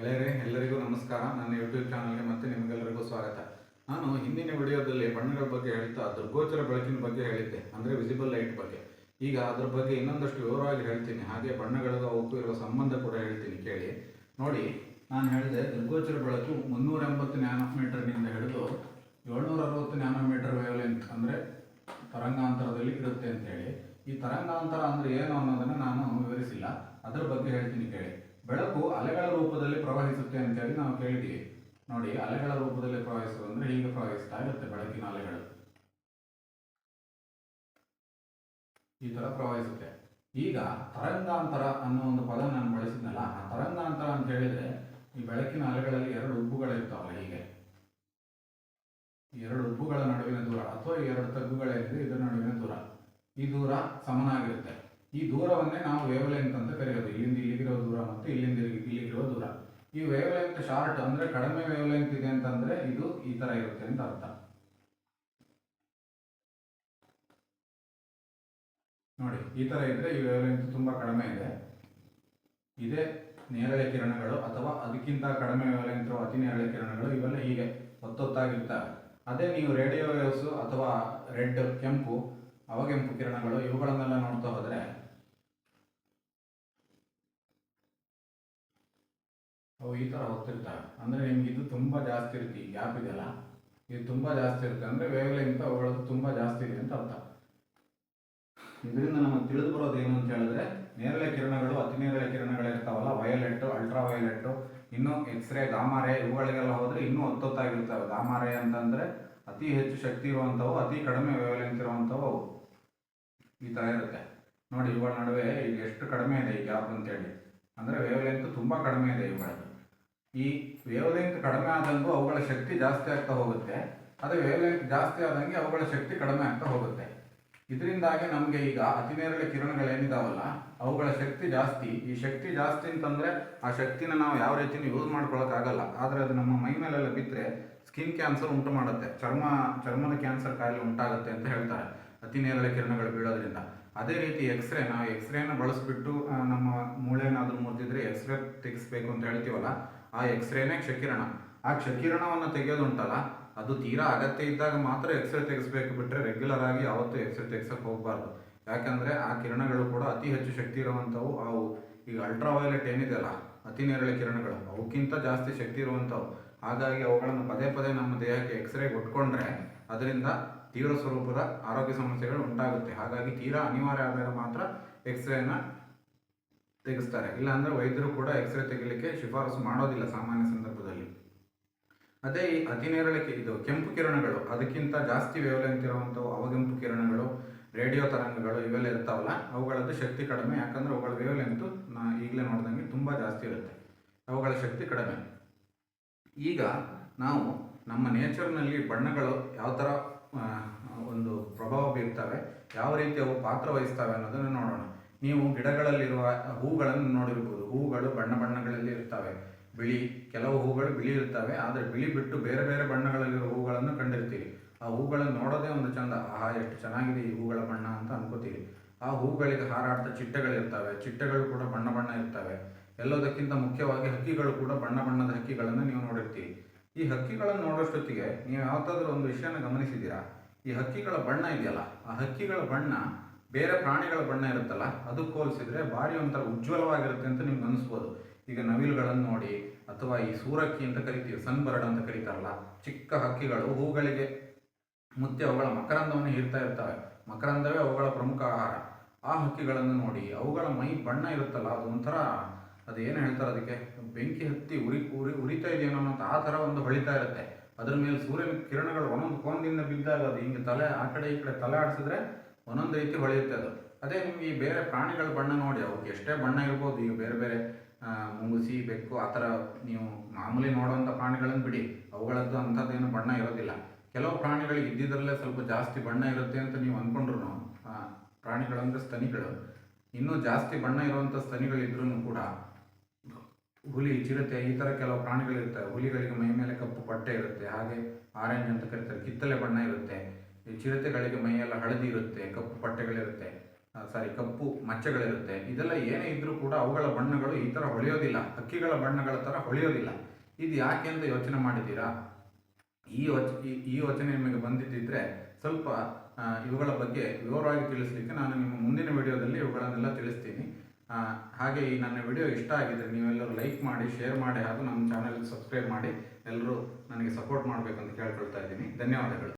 ಗೆಳೆಯರೇ, ಎಲ್ಲರಿಗೂ ನಮಸ್ಕಾರ. ನನ್ನ ಯೂಟ್ಯೂಬ್ ಚಾನಲ್ಗೆ ಮತ್ತೆ ನಿಮಗೆಲ್ಲರಿಗೂ ಸ್ವಾಗತ. ನಾನು ಹಿಂದಿನ ವಿಡಿಯೋದಲ್ಲಿ ಬಣ್ಣಗಳ ಬಗ್ಗೆ ಹೇಳ್ತಾ, ದುರ್ಗೋಚರ ಬೆಳಕಿನ ಬಗ್ಗೆ ಹೇಳಿದ್ದೆ, ಅಂದರೆ ವಿಸಿಬಲ್ ಲೈಟ್ ಬಗ್ಗೆ. ಈಗ ಅದ್ರ ಬಗ್ಗೆ ಇನ್ನೊಂದಷ್ಟು ವಿವರವಾಗಿ ಹೇಳ್ತೀನಿ. ಹಾಗೆ ಬಣ್ಣಗಳ ಅವಕ್ಕೂ ಇರುವ ಸಂಬಂಧ ಕೂಡ ಹೇಳ್ತೀನಿ ಕೇಳಿ. ನೋಡಿ, ನಾನು ಹೇಳಿದೆ ದುರ್ಗೋಚರ ಬೆಳಕು ಮುನ್ನೂರ ಎಂಬತ್ತು ನ್ಯಾನೋಮೀಟರ್ನಿಂದ ಹಿಡಿದು ಏಳ್ನೂರ ಅರವತ್ತು ನ್ಯಾನೋಮೀಟರ್ ವೇವ್ಲೆಂತ್ ಅಂದರೆ ತರಂಗಾಂತರದಲ್ಲಿ ಇರುತ್ತೆ ಅಂತ ಹೇಳಿ. ಈ ತರಂಗಾಂತರ ಅಂದರೆ ಏನು ಅನ್ನೋದನ್ನು ನಾನು ವಿವರಿಸಿಲ್ಲ. ಅದರ ಬಗ್ಗೆ ಹೇಳ್ತೀನಿ ಕೇಳಿ. ಬೆಳಕು ಅಲೆಗಳ ಅಂತೇಳಿ ನಾವು ಕೇಳಿದ್ದೀವಿ ನೋಡಿ ಅಲೆಗಳ ರೂಪದಲ್ಲಿ ಪ್ರವಹಿಸುವುದು ಅಂದರೆ ಹೀಗೆ ಪ್ರವಹಿಸ್ತಾ ಇರುತ್ತೆ ಬೆಳಕಿನ ಅಲೆಗಳು. ಈ ಥರ ಪ್ರವಹಿಸುತ್ತೆ. ಈಗ ತರಂಗಾಂತರ ಅನ್ನೋ ಒಂದು ಪದ ನಾನು ಬಳಸಿದ್ನಲ್ಲ, ಆ ತರಂಗಾಂತರ ಅಂತ ಹೇಳಿದ್ರೆ ಈ ಬೆಳಕಿನ ಅಲೆಗಳಲ್ಲಿ ಎರಡು ಉಬ್ಬುಗಳಿರ್ತಾವಲ್ಲ ಹೀಗೆ. ಎರಡು ಉಬ್ಬುಗಳ ನಡುವಿನ ದೂರ ಅಥವಾ ಎರಡು ತಗ್ಗುಗಳಿದ್ರೆ ಇದರ ನಡುವಿನ ದೂರ. ಈ ದೂರ ಸಮನಾಗಿರುತ್ತೆ. ಈ ದೂರವನ್ನೇ ನಾವು ವೇವ್ಲೆಂತ್ ಅಂತ ಕರೆಯೋದು. ಇಲ್ಲಿಂದ ಇಲ್ಲಿಗಿರೋ ದೂರ ಮತ್ತು ಇಲ್ಲಿಂದ ಇಲ್ಲಿಗೆ- ಇಲ್ಲಿಗಿರೋ ದೂರ. ಈ ವೇವ್ಲೆಂತ್ ಶಾರ್ಟ್ ಅಂದ್ರೆ ಕಡಿಮೆ ವೇವ್ಲೆಂತ್ ಇದೆ ಅಂತಂದ್ರೆ ಇದು ಈ ತರ ಇರುತ್ತೆ ಅಂತ ಅರ್ಥ. ನೋಡಿ, ಈ ತರ ಇದ್ರೆ ಈ ವೇವ್ಲೆಂತ್ ತುಂಬಾ ಕಡಿಮೆ ಇದೆ. ಇದೇ ನೇರಳೆ ಕಿರಣಗಳು ಅಥವಾ ಅದಕ್ಕಿಂತ ಕಡಿಮೆ ವೇವ್ಲೆಂತ್ ಇರುವ ಅತಿ ನೇರಳೆ ಕಿರಣಗಳು ಇವೆಲ್ಲ ಹೀಗೆ ಒತ್ತೊತ್ತಾಗಿರ್ತವೆ ಅದೇ ನೀವು ರೇಡಿಯೋ ವೇವ್ಸ್ ಅಥವಾ ರೆಡ್ ಕೆಂಪು ಅವಗೆಂಪು ಕಿರಣಗಳು ಇವುಗಳನ್ನೆಲ್ಲ ನೋಡ್ತಾ ಹೋದ್ರೆ ಅವು ಈ ಥರ ಹೋಗ್ತಿರ್ತವೆ ಅಂದರೆ ನಿಮ್ಗೆ ಇದು ತುಂಬ ಜಾಸ್ತಿ ಇರುತ್ತೆ, ಈ ಗ್ಯಾಪ್ ಇದೆಯಲ್ಲ? ಇದು ತುಂಬ ಜಾಸ್ತಿ ಇರುತ್ತೆ ಅಂದರೆ ವೇವ್ಲೆಂತ್ ಅವುಗಳದ್ದು ತುಂಬ ಜಾಸ್ತಿ ಇದೆ ಅಂತ ಅರ್ಥ. ಇದರಿಂದ ನಮಗೆ ತಿಳಿದು ಬರೋದು ಏನು ಅಂತ ಹೇಳಿದ್ರೆ, ನೇರಳೆ ಕಿರಣಗಳು ಅತಿ ನೇರಳೆ ಕಿರಣಗಳು ಇರ್ತಾವಲ್ಲ ವಯೋಲೆಟ್ ಅಲ್ಟ್ರಾ ವಯೋಲೆಟ್ಟು ಇನ್ನು ಎಕ್ಸ್ರೇ ಗಾಮಾರೆ ಇವುಗಳಿಗೆಲ್ಲ ಹೋದರೆ ಇನ್ನೂ ಹೊತ್ತೊತ್ತಾಗಿರ್ತವೆ ಗಾಮಾರೆ ಅಂತಂದರೆ ಅತಿ ಹೆಚ್ಚು ಶಕ್ತಿ ಇರುವಂಥವು, ಅತಿ ಕಡಿಮೆ ವೇವ್ಲೆಂತ್ ಇರುವಂಥವು ಈ ಥರ ಇರುತ್ತೆ. ನೋಡಿ, ಇವುಗಳ ನಡುವೆ ಈಗ ಎಷ್ಟು ಕಡಿಮೆ ಇದೆ ಈ ಗ್ಯಾಪ್ ಅಂತೇಳಿ. ಅಂದರೆ ವೇವ್ಲೆಂತ್ ತುಂಬ ಕಡಿಮೆ ಇದೆ ಇವುಗಳಲ್ಲಿ ಈ ವೇವ್ಲೆಂತ್ ಕಡಿಮೆ ಆದಂಗೂ ಅವುಗಳ ಶಕ್ತಿ ಜಾಸ್ತಿ ಆಗ್ತಾ ಹೋಗುತ್ತೆ. ಅದೇ ವೇವ್ಲೆಂತ್ ಜಾಸ್ತಿ ಆದಂಗೆ ಅವುಗಳ ಶಕ್ತಿ ಕಡಿಮೆ ಆಗ್ತಾ ಹೋಗುತ್ತೆ. ಇದರಿಂದಾಗಿ ನಮಗೆ ಈಗ ಅತಿ ನೇರಳೆ ಕಿರಣಗಳೇನಿದಾವಲ್ಲ, ಅವುಗಳ ಶಕ್ತಿ ಜಾಸ್ತಿ. ಈ ಶಕ್ತಿ ಜಾಸ್ತಿ ಅಂತಂದರೆ ಆ ಶಕ್ತಿನ ನಾವು ಯಾವ ರೀತಿಯೂ ಯೂಸ್ ಮಾಡ್ಕೊಳ್ಳೋಕ್ಕಾಗಲ್ಲ ಆದರೆ ಅದು ನಮ್ಮ ಮೈ ಮೇಲೆಲ್ಲ ಬಿದ್ದರೆ ಸ್ಕಿನ್ ಕ್ಯಾನ್ಸರ್ ಉಂಟು ಮಾಡುತ್ತೆ. ಚರ್ಮ, ಚರ್ಮದ ಕ್ಯಾನ್ಸರ್ ಕಾಯಿಲೆ ಉಂಟಾಗುತ್ತೆ ಅಂತ ಹೇಳ್ತಾರೆ. ಅತಿ ನೇರಳೆ ಕಿರಣಗಳು ಬೀಳೋದ್ರಿಂದ. ಅದೇ ರೀತಿ ಎಕ್ಸ್ರೇ ನಾವು ಎಕ್ಸ್ರೇನ ಬಳಸ್ಬಿಟ್ಟು ನಮ್ಮ ಮೂಳೆನಾದರೂ ಮುರಿದಿದ್ರೆ ಎಕ್ಸ್ರೇ ತೆಗೆಸ್ಬೇಕು ಅಂತ ಹೇಳ್ತೀವಲ್ಲ, ಆ ಎಕ್ಸ್ರೇನೇ ಕ್ಷಕಿರಣ. ಆ ಕ್ಷಕಿರಣವನ್ನು ತೆಗೆಯೋದುಂಟಲ್ಲ, ಅದು ತೀರಾ ಅಗತ್ಯ ಇದ್ದಾಗ ಮಾತ್ರ ಎಕ್ಸ್ರೇ ತೆಗೆಸ್ಬೇಕು ಬಿಟ್ರೆ ರೆಗ್ಯುಲರ್ ಆಗಿ ಯಾವತ್ತೂ ಎಕ್ಸ್ರೇ ತೆಗ್ಸಕ್ಕೆ ಹೋಗಬಾರ್ದು. ಯಾಕಂದ್ರೆ ಆ ಕಿರಣಗಳು ಕೂಡ ಅತಿ ಹೆಚ್ಚು ಶಕ್ತಿ ಇರುವಂಥವು ಅವು. ಈಗ ಅಲ್ಟ್ರಾ ವೈಲೆಟ್ ಏನಿದೆಯಲ್ಲ, ಅತಿ ನೇರಳೆ ಕಿರಣಗಳು, ಅವಕ್ಕಿಂತ ಜಾಸ್ತಿ ಶಕ್ತಿ ಇರುವಂಥವು. ಹಾಗಾಗಿ ಅವುಗಳನ್ನು ಪದೇ ಪದೇ ನಮ್ಮ ದೇಹಕ್ಕೆ ಎಕ್ಸ್ರೇ ಕೊಟ್ಕೊಂಡ್ರೆ ಅದರಿಂದ ತೀವ್ರ ಸ್ವರೂಪದ ಆರೋಗ್ಯ ಸಮಸ್ಯೆಗಳು ಉಂಟಾಗುತ್ತೆ. ಹಾಗಾಗಿ ತೀರಾ ಅನಿವಾರ್ಯ ಆದಾಗ ಮಾತ್ರ ಎಕ್ಸ್ರೇನ ತೆಗೆಸ್ತಾರೆ. ಇಲ್ಲಾಂದರೆ ವೈದ್ಯರು ಕೂಡ ಎಕ್ಸ್ರೇ ತೆಗಿಲಿಕ್ಕೆ ಶಿಫಾರಸು ಮಾಡೋದಿಲ್ಲ ಸಾಮಾನ್ಯ ಸಂದರ್ಭದಲ್ಲಿ. ಅದೇ ಈ ಅತಿ ನೇರಳೆ ಕಿ- ಇದು ಕೆಂಪು ಕಿರಣಗಳು, ಅದಕ್ಕಿಂತ ಜಾಸ್ತಿ ವೇವ್ಲೆಂತ್ ಇರುವಂಥವು ಅವಗೆಂಪು ಕಿರಣಗಳು, ರೇಡಿಯೋ ತರಂಗಗಳು ಇವೆಲ್ಲ ಇರ್ತಾವಲ್ಲ, ಅವುಗಳದ್ದು ಶಕ್ತಿ ಕಡಿಮೆ. ಯಾಕಂದ್ರೆ ಅವುಗಳ ವೇವ್ಲೆಂತು ನಾ ಈಗಲೇ ನೋಡಿದಂಗೆ ತುಂಬ ಜಾಸ್ತಿ ಇರುತ್ತೆ. ಅವುಗಳ ಶಕ್ತಿ ಕಡಿಮೆ. ಈಗ ನಾವು ನಮ್ಮ ನೇಚರ್ನಲ್ಲಿ ಬಣ್ಣಗಳು ಯಾವ ಥರ ಒಂದು ಪ್ರಭಾವ ಬೀರ್ತವೆ, ಯಾವ ರೀತಿ ಅವು ಪಾತ್ರ ವಹಿಸ್ತವೆ ಅನ್ನೋದನ್ನು ನೋಡೋಣ. ನೀವು ಗಿಡಗಳಲ್ಲಿರುವ ಹೂಗಳನ್ನು ನೋಡಿರ್ಬೋದು. ಹೂಗಳು ಬಣ್ಣ ಬಣ್ಣಗಳಲ್ಲಿ ಇರ್ತವೆ. ಬಿಳಿ, ಕೆಲವು ಹೂಗಳು ಬಿಳಿ ಇರ್ತವೆ, ಆದರೆ ಬಿಳಿ ಬಿಟ್ಟು ಬೇರೆ ಬೇರೆ ಬಣ್ಣಗಳಲ್ಲಿರುವ ಹೂಗಳನ್ನು ಕಂಡಿರ್ತೀವಿ ಆ ಹೂಗಳನ್ನು ನೋಡೋದೇ ಒಂದು ಚಂದ. ಆಹಾ, ಎಷ್ಟು ಚೆನ್ನಾಗಿದೆ ಈ ಹೂಗಳ ಬಣ್ಣ ಅಂತ ಅನ್ಕೋತೀವಿ ಆ ಹೂಗಳಿಗೆ ಹಾರಾಡ್ತಾ ಚಿಟ್ಟೆಗಳಿರ್ತವೆ. ಚಿಟ್ಟೆಗಳು ಕೂಡ ಬಣ್ಣ ಬಣ್ಣ ಇರ್ತವೆ. ಎಲ್ಲದಕ್ಕಿಂತ ಮುಖ್ಯವಾಗಿ ಹಕ್ಕಿಗಳು ಕೂಡ ಬಣ್ಣ ಬಣ್ಣದ ಹಕ್ಕಿಗಳನ್ನು ನೀವು ನೋಡಿರ್ತೀವಿ ಈ ಹಕ್ಕಿಗಳನ್ನು ನೋಡೋಷ್ಟೊತ್ತಿಗೆ ನೀವು ಯಾವತ್ತಾದರೂ ಒಂದು ವಿಷಯನ ಗಮನಿಸಿದ್ದೀರಾ? ಈ ಹಕ್ಕಿಗಳ ಬಣ್ಣ ಇದೆಯಲ್ಲ, ಆ ಹಕ್ಕಿಗಳ ಬಣ್ಣ ಬೇರೆ ಪ್ರಾಣಿಗಳ ಬಣ್ಣ ಇರುತ್ತಲ್ಲ ಅದಕ್ಕೆ ಹೋಲಿಸಿದ್ರೆ ಭಾರಿ ಒಂಥರ ಉಜ್ವಲವಾಗಿರುತ್ತೆ ಅಂತ ನಿಮ್ಗೆ ಅನಿಸ್ಬೋದು. ಈಗ ನವಿಲುಗಳನ್ನು ನೋಡಿ, ಅಥವಾ ಈ ಸೂರಕ್ಕಿ ಅಂತ ಕರಿತೀವಿ, ಸನ್ಬರ್ಡ್ ಅಂತ ಕರೀತಾರಲ್ಲ, ಚಿಕ್ಕ ಹಕ್ಕಿಗಳು ಹೂಗಳಿಗೆ ಮುತ್ತೆ ಅವುಗಳ ಮಕರಂದವನ್ನು ಹೀರ್ತಾ ಇರ್ತವೆ. ಮಕರಂದವೇ ಅವುಗಳ ಪ್ರಮುಖ ಆಹಾರ. ಆ ಹಕ್ಕಿಗಳನ್ನು ನೋಡಿ, ಅವುಗಳ ಮೈ ಬಣ್ಣ ಇರುತ್ತಲ್ಲ, ಅದು ಒಂಥರ ಅದು ಏನು ಹೇಳ್ತಾರೆ ಅದಕ್ಕೆ? ಬೆಂಕಿ ಹತ್ತಿ ಉರಿ ಉರಿ, ಉರಿತಾ ಇದೆಯೇನೋ ಅಂತ ಆ ಥರ ಒಂದು ಹೊಳಿತಾ ಇರುತ್ತೆ. ಅದ್ರ ಮೇಲೆ ಸೂರ್ಯನ ಕಿರಣಗಳು ಒಂದೊಂದು ಕೋನದಿಂದ ಬಿದ್ದಾಗ ಅದು ಹಿಂಗೆ ತಲೆ, ಆ ಕಡೆ ಈ ಕಡೆ ತಲೆ ಆಡಿಸಿದ್ರೆ ಒಂದೊಂದು ರೀತಿ ಹೊಳೆಯುತ್ತೆ ಅದು. ಅದೇ ನಿಮ್ಗೆ ಈ ಬೇರೆ ಪ್ರಾಣಿಗಳ ಬಣ್ಣ ನೋಡಿ ಅವಕ್ಕೆ ಎಷ್ಟೇ ಬಣ್ಣ ಇರ್ಬೋದು, ಈಗ ಬೇರೆ ಬೇರೆ ಮುಂಗುಸಿ, ಬೆಕ್ಕು, ಆ ಥರ ನೀವು ಮಾಮೂಲಿ ನೋಡುವಂಥ ಪ್ರಾಣಿಗಳನ್ನು ಬಿಡಿ. ಅವುಗಳದ್ದು ಅಂಥದ್ದೇನು ಬಣ್ಣ ಇರೋದಿಲ್ಲ. ಕೆಲವು ಪ್ರಾಣಿಗಳಿಗೆ ಇದ್ದಿದ್ರಲ್ಲೇ ಸ್ವಲ್ಪ ಜಾಸ್ತಿ ಬಣ್ಣ ಇರುತ್ತೆ ಅಂತ ನೀವು ಅಂದ್ಕೊಂಡ್ರು ಪ್ರಾಣಿಗಳಂದ್ರೆ ಸ್ತನಿಗಳು. ಇನ್ನೂ ಜಾಸ್ತಿ ಬಣ್ಣ ಇರುವಂಥ ಸ್ತನಿಗಳಿದ್ರೂ ಕೂಡ ಹುಲಿ, ಚಿರತೆ ಈ ಥರ ಕೆಲವು ಪ್ರಾಣಿಗಳಿರ್ತವೆ ಹುಲಿಗಳಿಗೆ ಮೈ ಮೇಲೆ ಕಪ್ಪು ಪಟ್ಟೆ ಇರುತ್ತೆ. ಹಾಗೆ ಆರೆಂಜ್ ಅಂತ ಕರೀತಾರೆ. ಕಿತ್ತಲೆ ಬಣ್ಣ ಇರುತ್ತೆ. ಈ ಚಿರತೆಗಳಿಗೆ ಮೈಯೆಲ್ಲ ಹಳದಿ ಇರುತ್ತೆ. ಕಪ್ಪು ಪಟ್ಟೆಗಳಿರುತ್ತೆ ಸಾರಿ ಕಪ್ಪು ಮಚ್ಚೆಗಳಿರುತ್ತೆ. ಇದೆಲ್ಲ ಏನೇ ಇದ್ರೂ ಕೂಡ ಅವುಗಳ ಬಣ್ಣಗಳು ಈ ಥರ ಹೊಳೆಯೋದಿಲ್ಲ. ಹಕ್ಕಿಗಳ ಬಣ್ಣಗಳ ಥರ ಹೊಳೆಯೋದಿಲ್ಲ. ಇದು ಯಾಕೆ ಅಂತ ಯೋಚನೆ ಮಾಡಿದ್ದೀರಾ? ಈ ಯೋಚ, ಈ- ಯೋಚನೆ ನಿಮಗೆ ಬಂದಿದ್ದಿದ್ರೆ ಸ್ವಲ್ಪ ಇವುಗಳ ಬಗ್ಗೆ ವಿವರವಾಗಿ ತಿಳಿಸ್ಲಿಕ್ಕೆ ನಾನು ನಿಮ್ಮ ಮುಂದಿನ ವಿಡಿಯೋದಲ್ಲಿ ಇವುಗಳನ್ನೆಲ್ಲ ತಿಳಿಸ್ತೀನಿ. ಹಾಗೆ ಈ ನನ್ನ ವಿಡಿಯೋ ಇಷ್ಟ ಆಗಿದ್ರೆ ನೀವೆಲ್ಲರೂ ಲೈಕ್ ಮಾಡಿ ಶೇರ್ ಮಾಡಿ ಹಾಗೂ ನಮ್ಮ ಚಾನಲ್ಗೆ ಸಬ್ಸ್ಕ್ರೈಬ್ ಮಾಡಿ ಎಲ್ಲರೂ ನನಗೆ ಸಪೋರ್ಟ್ ಮಾಡಬೇಕಂತ ಕೇಳ್ಕೊಳ್ತಾ ಇದ್ದೀನಿ. ಧನ್ಯವಾದಗಳು.